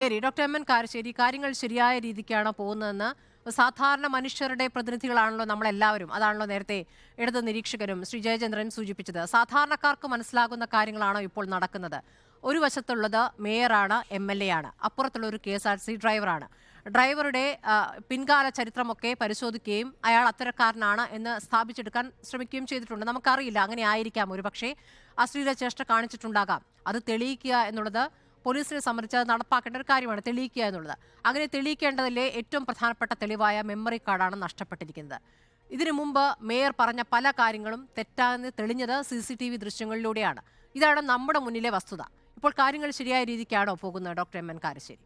ശരി. Doctor M N Karassery കാര്യങ്ങൾ ശരിയായ രീതിക്കാണോ പോകുന്നതെന്ന് സാധാരണ മനുഷ്യരുടെ പ്രതിനിധികളാണല്ലോ നമ്മളെല്ലാവരും. അതാണല്ലോ നേരത്തെ ഇടത് നിരീക്ഷകരും ശ്രീ ജയചന്ദ്രൻ സൂചിപ്പിച്ചത്. സാധാരണക്കാർക്ക് മനസ്സിലാകുന്ന കാര്യങ്ങളാണോ ഇപ്പോൾ നടക്കുന്നത്? ഒരു വശത്തുള്ളത് മേയറാണ് എം എൽ എ ആണ്. അപ്പുറത്തുള്ള ഒരു കെ എസ് ആർ സി ഡ്രൈവറാണ്. ഡ്രൈവറുടെ പിൻകാല ചരിത്രമൊക്കെ പരിശോധിക്കുകയും അയാൾ അത്തരക്കാരനാണ് എന്ന് സ്ഥാപിച്ചെടുക്കാൻ ശ്രമിക്കുകയും ചെയ്തിട്ടുണ്ട്. നമുക്കറിയില്ല. അങ്ങനെ ആയിരിക്കാം. ഒരു പക്ഷേ അശ്ലീല ചേഷ്ട കാണിച്ചിട്ടുണ്ടാകാം. അത് തെളിയിക്കുക എന്നുള്ളത് പോലീസിനെ സംബന്ധിച്ച് നടപ്പാക്കേണ്ട ഒരു കാര്യമാണ് തെളിയിക്കുക എന്നുള്ളത്. അങ്ങനെ തെളിയിക്കേണ്ടതിലെ ഏറ്റവും പ്രധാനപ്പെട്ട തെളിവായ മെമ്മറി കാർഡാണ് നഷ്ടപ്പെട്ടിരിക്കുന്നത്. ഇതിനു മുമ്പ് മേയർ പറഞ്ഞ പല കാര്യങ്ങളും തെറ്റാന്ന് തെളിഞ്ഞത് സി സി ടി വി ദൃശ്യങ്ങളിലൂടെയാണ്. ഇതാണ് നമ്മുടെ മുന്നിലെ വസ്തുത. ഇപ്പോൾ കാര്യങ്ങൾ ശരിയായ രീതിക്കാണോ പോകുന്നത് doctor M N Karassery?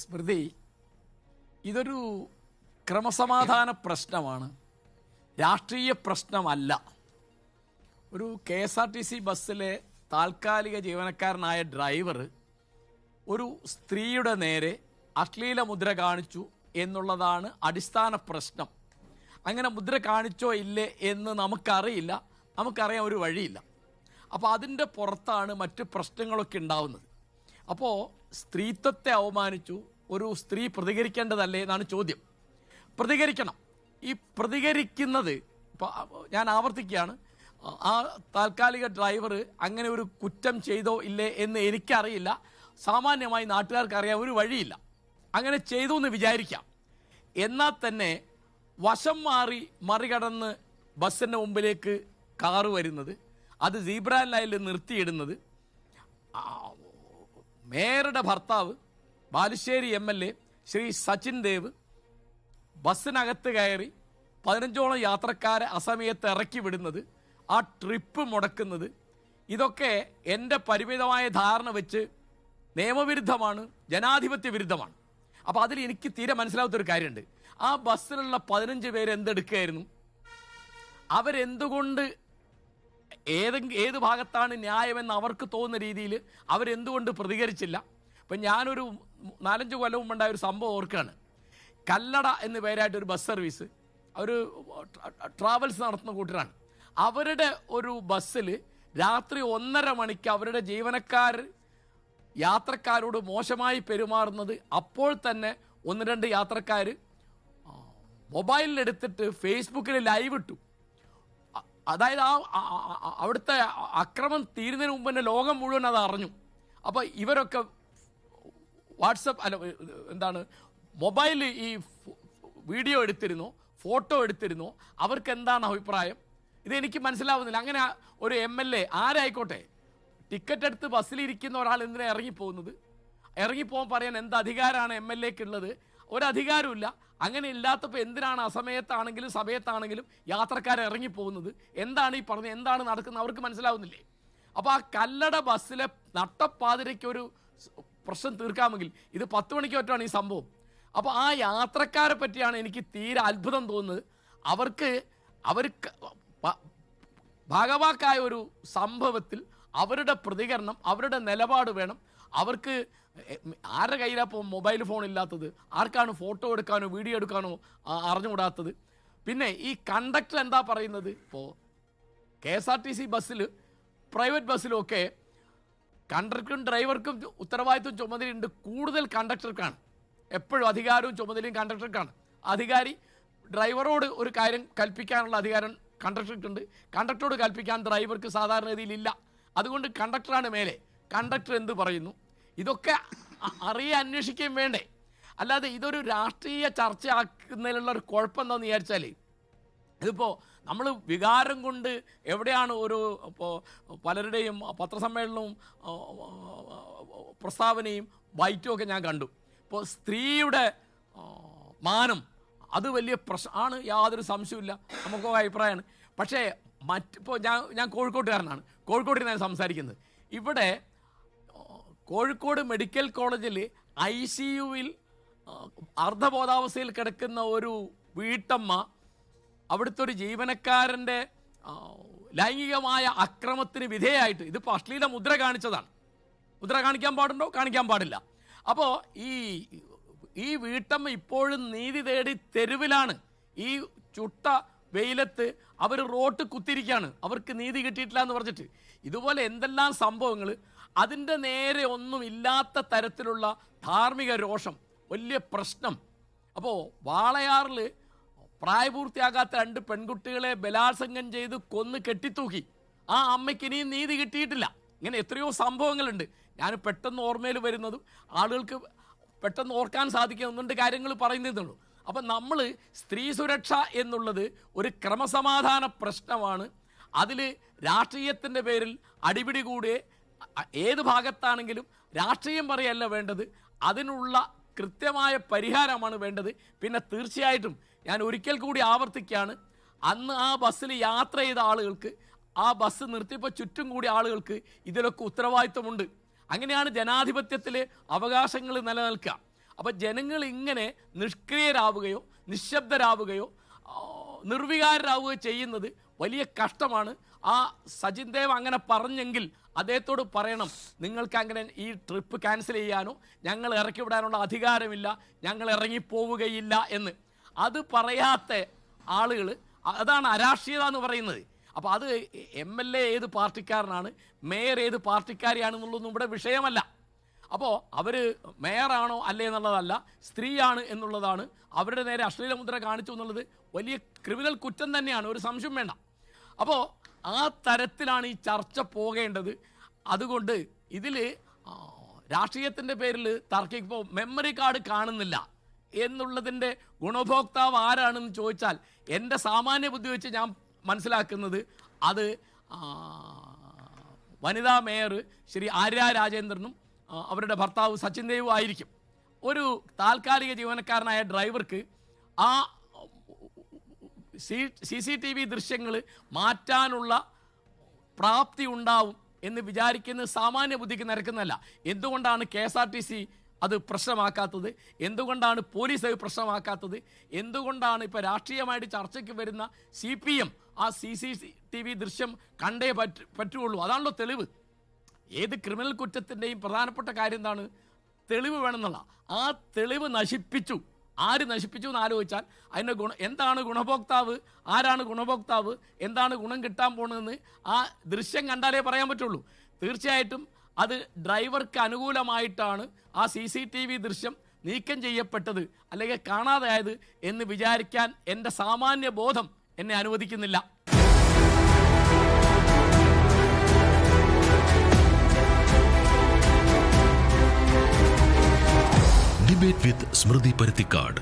Smriti ഇതൊരു ക്രമസമാധാന പ്രശ്നമാണ്. രാഷ്ട്രീയ പ്രശ്നമല്ല. ഒരു K S R T C ബസ്സിലെ താൽക്കാലിക ജീവനക്കാരനായ ഡ്രൈവർ ഒരു സ്ത്രീയുടെ നേരെ അശ്ലീല മുദ്ര കാണിച്ചു എന്നുള്ളതാണ് അടിസ്ഥാന പ്രശ്നം. അങ്ങനെ മുദ്ര കാണിച്ചോ ഇല്ലേ എന്ന് നമുക്കറിയില്ല. നമുക്കറിയാൻ ഒരു വഴിയില്ല. അപ്പോൾ അതിന്റെ പുറത്താണ് മറ്റ് പ്രശ്നങ്ങളൊക്കെ ഉണ്ടാവുന്നത്. അപ്പോൾ സ്ത്രീത്വത്തെ അവമാനിച്ചു ഒരു സ്ത്രീ പ്രതികരിക്കേണ്ടതല്ലേ എന്നാണ് ചോദ്യം. പ്രതികരിക്കണം. ഈ പ്രതികരിക്കുന്നത് ഇപ്പോൾ ഞാൻ ആവർത്തിക്കുകയാണ് ആ താൽക്കാലിക ഡ്രൈവർ അങ്ങനെ ഒരു കുറ്റം ചെയ്തോ ഇല്ലേ എന്ന് എനിക്കറിയില്ല. സാമാന്യമായി നാട്ടുകാർക്ക് അറിയാൻ ഒരു വഴിയില്ല. അങ്ങനെ ചെയ്തു എന്ന് വിചാരിക്കാം. എന്നാൽ തന്നെ വശം മാറി മറികടന്ന് ബസ്സിന്റെ മുമ്പിലേക്ക് കാറ് വരുന്നത് അത് സീബ്ര ലൈനിൽ നിർത്തിയിടുന്നത് മേയറുടെ ഭർത്താവ് Balussery M L A Shri Sachin Dev ബസ്സിനകത്ത് കയറി പതിനഞ്ചോളം യാത്രക്കാരെ അസമയത്ത് ഇറക്കി വിടുന്നത് ആ ട്രിപ്പ് മുടക്കുന്നത്. ഇതൊക്കെ എന്റെ പരിമിതമായ ധാരണ വെച്ച് നിയമവിരുദ്ധമാണ് ജനാധിപത്യ വിരുദ്ധമാണ്. അപ്പോൾ അതിൽ എനിക്ക് തീരെ മനസ്സിലാവാത്തൊരു കാര്യമുണ്ട്. ആ ബസ്സിലുള്ള പതിനഞ്ച് പേര് എന്തെടുക്കുകയായിരുന്നു? അവരെന്തുകൊണ്ട് ഏതെങ്കിലും ഏത് ഭാഗത്താണ് ന്യായമെന്ന് അവർക്ക് തോന്നുന്ന രീതിയിൽ അവരെന്തുകൊണ്ട് പ്രതികരിച്ചില്ല? ഇപ്പം ഞാനൊരു നാലഞ്ച് കൊല്ലം മുമ്പുണ്ടായ ഒരു സംഭവം ഓർക്കുകയാണ്. കല്ലട എന്ന പേരായിട്ട് ഒരു ബസ് സർവീസ് അവർ ട്രാവൽസ് നടത്തുന്ന കൂട്ടരാണ്. അവരുടെ ഒരു ബസ്സിൽ രാത്രി ഒന്നര മണിക്ക് അവരുടെ ജീവനക്കാർ യാത്രക്കാരോട് മോശമായി പെരുമാറുന്നത് അപ്പോൾ തന്നെ ഒന്ന് രണ്ട് യാത്രക്കാർ മൊബൈലിലെടുത്തിട്ട് ഫേസ്ബുക്കിൽ ലൈവ് ഇട്ടു. അതായത് ആ അവിടുത്തെ അക്രമം തീരുന്നതിന് മുമ്പ് തന്നെ ലോകം മുഴുവൻ അത് അറിഞ്ഞു. അപ്പോൾ ഇവരൊക്കെ വാട്സപ്പ് അല്ല എന്താണ് മൊബൈൽ ഈ വീഡിയോ എടുത്തിരുന്നു ഫോട്ടോ എടുത്തിരുന്നു. അവർക്ക് എന്താണ് അഭിപ്രായം? ഇത് എനിക്ക് മനസ്സിലാവുന്നില്ല. അങ്ങനെ ഒരു എം എൽ എ ആരായിക്കോട്ടെ? ടിക്കറ്റ് എടുത്ത് ബസ്സിലിരിക്കുന്ന ഒരാൾ എന്തിനാ ഇറങ്ങിപ്പോകുന്നത്? ഇറങ്ങിപ്പോകാൻ പറയാൻ എന്ത് അധികാരമാണ് എം എൽ എക്ക് ഉള്ളത് ഒരധികാരമില്ല അങ്ങനെ ഇല്ലാത്തപ്പോൾ എന്തിനാണ് അസമയത്താണെങ്കിലും സമയത്താണെങ്കിലും യാത്രക്കാർ ഇറങ്ങിപ്പോകുന്നത്? എന്താണ് ഈ പറഞ്ഞത്? എന്താണ് നടക്കുന്നത്? അവർക്ക് മനസ്സിലാവുന്നില്ലേ? അപ്പോൾ ആ കല്ലട ബസ്സിലെ നട്ടപ്പാതിരയ്ക്ക് ഒരു പ്രശ്നം തീർക്കാമെങ്കിൽ ഇത് പത്ത് മണിക്ക് ഒറ്റാണ് ഈ സംഭവം. അപ്പോൾ ആ യാത്രക്കാരെ പറ്റിയാണ് എനിക്ക് തീരെ അത്ഭുതം തോന്നുന്നത്. അവർക്ക് അവർക്ക് ഭാഗവാക്കായ ഒരു സംഭവത്തിൽ അവരുടെ പ്രതികരണം അവരുടെ നിലപാട് വേണം. അവർക്ക് ആരുടെ കയ്യിലപ്പോൾ മൊബൈൽ ഫോൺ ഇല്ലാത്തത്? ആർക്കാണ് ഫോട്ടോ എടുക്കാനോ വീഡിയോ എടുക്കാനോ അറിഞ്ഞുകൂടാത്തത്? പിന്നെ ഈ കണ്ടക്ടർ എന്താ പറയുന്നത്? ഇപ്പോൾ K S R T C ബസ്സിൽ പ്രൈവറ്റ് ബസ്സിലൊക്കെ കണ്ടക്ടറും ഡ്രൈവർക്കും ഉത്തരവാദിത്വം ചുമതലയുണ്ട് കൂടുതൽ കണ്ടക്ടർക്കാണ്. എപ്പോഴും അധികാരവും ചുമതലയും കണ്ടക്ടർക്കാണ്. അധികാരി ഡ്രൈവറോട് ഒരു കാര്യം കൽപ്പിക്കാനുള്ള അധികാരം കണ്ടക്ടർക്കുണ്ട് കണ്ടക്ടറോട് കൽപ്പിക്കാൻ ഡ്രൈവർക്ക് സാധാരണ ഇല്ല. അതുകൊണ്ട് കണ്ടക്ടറാണ് മേലെ. കണ്ടക്ടർ എന്ത് പറയുന്നു? ഇതൊക്കെ അറിയാൻ അന്വേഷിക്കുകയും വേണ്ടേ? അല്ലാതെ ഇതൊരു രാഷ്ട്രീയ ചർച്ചയാക്കുന്നതിലുള്ള ഒരു കുഴപ്പം എന്താണെന്ന് വിചാരിച്ചാൽ ഇതിപ്പോൾ നമ്മൾ വികാരം കൊണ്ട് എവിടെയാണ് ഒരു ഇപ്പോൾ പലരുടെയും പത്രസമ്മേളനവും പ്രസ്താവനയും ബൈറ്റും ഒക്കെ ഞാൻ കണ്ടു. ഇപ്പോൾ സ്ത്രീയുടെ മാനം അത് വലിയ പ്രശ്ന ആണ് യാതൊരു സംശയമില്ല നമുക്ക് അഭിപ്രായമാണ്. പക്ഷേ മറ്റിപ്പോൾ ഞാൻ ഞാൻ കോഴിക്കോട്ടുകാരനാണ്. കോഴിക്കോട്ടിൽ നിന്നാണ് സംസാരിക്കുന്നത്. ഇവിടെ കോഴിക്കോട് മെഡിക്കൽ കോളേജിൽ ഐ സി യുവിൽ അർദ്ധബോധാവസ്ഥയിൽ കിടക്കുന്ന ഒരു വീട്ടമ്മ അവിടുത്തെ ഒരു ജീവനക്കാരന്റെ ലൈംഗികമായ അക്രമത്തിന് വിധേയമായിട്ട് ഇതിപ്പോൾ അശ്ലീല മുദ്ര കാണിച്ചതാണ്. മുദ്ര കാണിക്കാൻ പാടുണ്ടോ? കാണിക്കാൻ പാടില്ല. അപ്പോൾ ഈ ഈ വീട്ടമ്മ ഇപ്പോഴും നീതി തേടി തെരുവിലാണ്. ഈ ചുട്ട വെയിലത്ത് അവർ റോട്ട് കുത്തിരിക്കുകയാണ് അവർക്ക് നീതി കിട്ടിയിട്ടില്ല എന്ന് പറഞ്ഞിട്ട്. ഇതുപോലെ എന്തെല്ലാം സംഭവങ്ങൾ അതിന്റെ നേരെ ഒന്നും ഇല്ലാത്ത തരത്തിലുള്ള ധാർമ്മിക രോഷം. വലിയ പ്രശ്നം. അപ്പോൾ വാളയാറിൽ പ്രായപൂർത്തിയാകാത്ത രണ്ട് പെൺകുട്ടികളെ ബലാത്സംഗം ചെയ്ത് കൊന്ന് കെട്ടിത്തൂക്കി. ആ അമ്മയ്ക്ക് ഇനിയും നീതി കിട്ടിയിട്ടില്ല. ഇങ്ങനെ എത്രയോ സംഭവങ്ങളുണ്ട്. ഞാൻ പെട്ടെന്ന് ഓർമ്മയിൽ വരുന്നതും ആളുകൾക്ക് പെട്ടെന്ന് ഓർക്കാൻ സാധിക്കുന്നുണ്ട് കാര്യങ്ങൾ പറയുന്നതുള്ളൂ അപ്പം നമ്മൾ സ്ത്രീ സുരക്ഷ എന്നുള്ളത് ഒരു ക്രമസമാധാന പ്രശ്നമാണ്. അതിൽ രാഷ്ട്രീയത്തിന്റെ പേരിൽ അടിപിടി കൂടിയേ ഏത് ഭാഗത്താണെങ്കിലും രാഷ്ട്രീയം പറയല്ല വേണ്ടത്. അതിനുള്ള കൃത്യമായ പരിഹാരമാണ് വേണ്ടത്. പിന്നെ തീർച്ചയായിട്ടും ഞാൻ ഒരിക്കൽ കൂടി ആവർത്തിക്കുകയാണ്. അന്ന് ആ ബസ്സിൽ യാത്ര ചെയ്ത ആളുകൾക്ക് ആ ബസ് നിർത്തിയപ്പോൾ ചുറ്റും കൂടി ആളുകൾക്ക് ഇതിലൊക്കെ ഉത്തരവാദിത്വമുണ്ട്. അങ്ങനെയാണ് ജനാധിപത്യത്തിലെ അവകാശങ്ങൾ നിലനിൽക്കുക. അപ്പോൾ ജനങ്ങൾ ഇങ്ങനെ നിഷ്ക്രിയരാവുകയോ നിശബ്ദരാവുകയോ നിർവികാരരാവുകയോ ചെയ്യുന്നത് വലിയ കഷ്ടമാണ്. ആ സജിൻ ദേവ് അങ്ങനെ പറഞ്ഞെങ്കിൽ അദ്ദേഹത്തോട് പറയണം നിങ്ങൾക്ക് അങ്ങനെ ഈ ട്രിപ്പ് ക്യാൻസൽ ചെയ്യാനോ? ഞങ്ങൾ ഇറക്കി വിടാനുള്ള അധികാരമില്ല ഞങ്ങൾ ഇറങ്ങിപ്പോവുകയില്ല എന്ന്. അത് പറയാത്ത ആളുകൾ അതാണ് അരാഷ്ട്രീയത എന്ന് പറയുന്നത്. അപ്പോൾ അത് എം എൽ എ ഏത് പാർട്ടിക്കാരനാണ്? മേയർ ഏത് പാർട്ടിക്കാരിയാണെന്നുള്ളതൊന്നും ഇവിടെ വിഷയമല്ല. അപ്പോൾ അവർ മേയറാണോ അല്ലേ എന്നുള്ളതല്ല സ്ത്രീയാണ് എന്നുള്ളതാണ് അവരുടെ നേരെ അശ്ലീല മുദ്ര കാണിച്ചു എന്നുള്ളത് വലിയ ക്രിമിനൽ കുറ്റം തന്നെയാണ് ഒരു സംശയം വേണ്ട. അപ്പോൾ ആ തരത്തിലാണ് ഈ ചർച്ച പോകേണ്ടത്. അതുകൊണ്ട് ഇതിൽ രാഷ്ട്രീയത്തിന്റെ പേരിൽ തർക്കിപ്പോൾ മെമ്മറി കാർഡ് കാണുന്നില്ല എന്നുള്ളതിന്റെ ഗുണഭോക്താവ് ആരാണെന്ന് ചോദിച്ചാൽ എന്റെ സാമാന്യ ബുദ്ധി വെച്ച് ഞാൻ മനസ്സിലാക്കുന്നത് അത് വനിതാ മേയർ ശ്രീ ആര്യ രാജേന്ദ്രനും അവരുടെ ഭർത്താവ് സച്ചിൻ ദേവും ആയിരിക്കും. ഒരു താൽക്കാലിക ജീവനക്കാരനായ ഡ്രൈവർക്ക് ആ സി സി ടി വി ദൃശ്യങ്ങൾ മാറ്റാനുള്ള പ്രാപ്തി ഉണ്ടാവും എന്ന് വിചാരിക്കുന്നത് സാമാന്യ ബുദ്ധിക്ക് നിരക്കുന്നതല്ല. എന്തുകൊണ്ടാണ് K S R T C അത് പ്രശ്നമാക്കാത്തത്? എന്തുകൊണ്ടാണ് പോലീസ് അത് പ്രശ്നമാക്കാത്തത്? എന്തുകൊണ്ടാണ് ഇപ്പോൾ രാഷ്ട്രീയമായിട്ട് ചർച്ചയ്ക്ക് വരുന്ന സി പി എം ആ സി സി ടി വി ദൃശ്യം കണ്ടേ പറ്റു പറ്റുള്ളൂ അതാണല്ലോ തെളിവ്. ഏത് ക്രിമിനൽ കുറ്റത്തിന്റെയും പ്രധാനപ്പെട്ട കാര്യം എന്താണ്? തെളിവ് വേണമെന്നുള്ള. ആ തെളിവ് നശിപ്പിച്ചു. ആര് നശിപ്പിച്ചു എന്ന് ആലോചിച്ചാൽ അതിന്റെ ഗുണ എന്താണ് ഗുണഭോക്താവ്? ആരാണ് ഗുണഭോക്താവ്? എന്താണ് ഗുണം കിട്ടാൻ പോണതെന്ന് ആ ദൃശ്യം കണ്ടാലേ പറയാൻ പറ്റുള്ളൂ. തീർച്ചയായിട്ടും അത് ഡ്രൈവർക്ക് അനുകൂലമായിട്ടാണ് ആ സി സി ടി വി ദൃശ്യം നീക്കം ചെയ്യപ്പെട്ടത്. അല്ലെങ്കിൽ കാണാതായത് എന്ന് വിചാരിക്കാൻ എന്റെ സാമാന്യ ബോധം എന്നെ അനുവദിക്കുന്നില്ല. ഡിബേറ്റ് വിത്ത് സ്മൃതി പരുത്തിക്കാട്